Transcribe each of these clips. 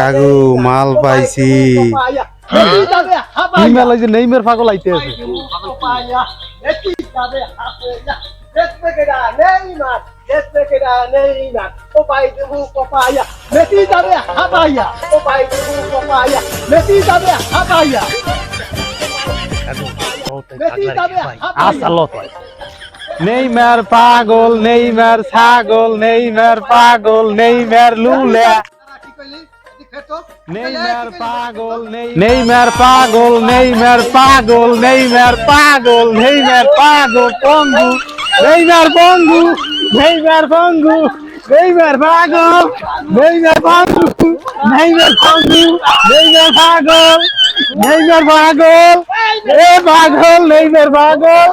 কাকু, মাল পাইছি। ইমেল যে নেইমের পাগল আইতে আছে pai নেইমার পাগল, নেইমার ছাগল, নেইমার পাগল, নেইমার লুলে। নেইমার পাগল নেইমার পাগল নেইমার পাগল নেইমার পাগল নেইমার পাগল পঙ্গু নেইমার পঙ্গু নেইমার পঙ্গু নেইমার পাগল, নেইমার পঙ্গু নেইমার পঙ্গু নেইমার পাগল নেইমার পাগল, এ পাগল, নেইমার পাগল।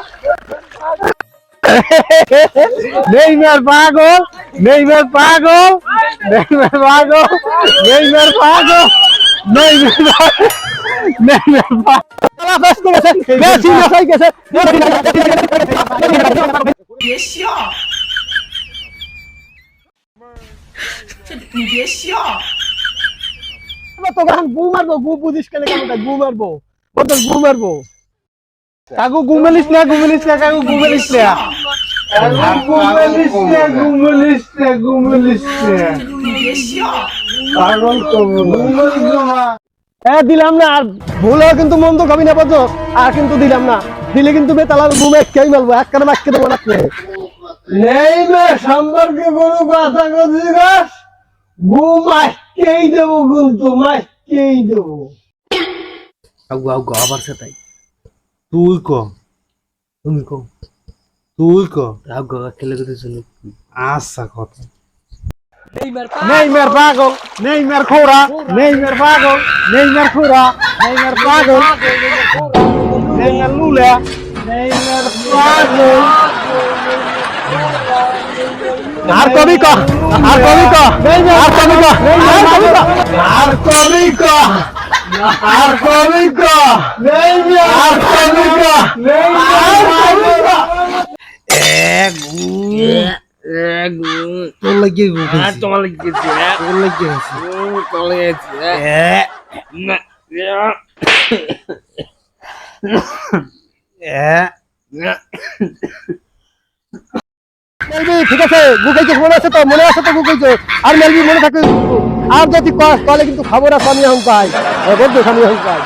নেইমার পাগল নেইমার পাগল নেইমার পাগল নেইমার পাগল, নেইমার নেইমার পাগল। মেসি মেসি গেছে তোকে গু মারবো গু বুঝিস কেন কেন গু মারবো তো গু মারবো কাকু গুমেলিস না গুমেলিস না কাকু গুমেলিস না হ্যাঁ দিলাম না। আর ভুলেও কিন্তু মন্দ খাবি না পাচ্ছ আর কিন্তু দিলাম না। দিলে কিন্তু বেতালার ঘুমে খেয়ে মারবো এক কারণে আজকে দেবো না নেই বে সম্পর্কে কোনো কথা গাছ ঘুমাইকেই দেবো কিন্তু মাইকেই দেবো। আগু আগু আবার সেটাই তুই। ক তুমি কো তুই ক আগু খেলে দিতে শুনি আচ্ছা কথা নেইমার পাগল নেইমার খোরা নেইমার পাগল নেইমার খোরা নেইমার পাগল নেইমার লুলা নেইমার পাগল আর কবি ক আর কবি ক আর কবি ক আর কবি ক আর কবি ক নেইমার আর কবি ক লাগিয়ে তোমার লাগিয়েছে তোর লাগিয়েছে মেলবি ঠিক আছে গুকাইছে মনে আছে তো মনে আছে তো গুকাইছে আর মেলবি মনে থাকে আর যদি তাহলে কিন্তু খবর আছে আমি এখন পাই বলতো আমি এখন পাই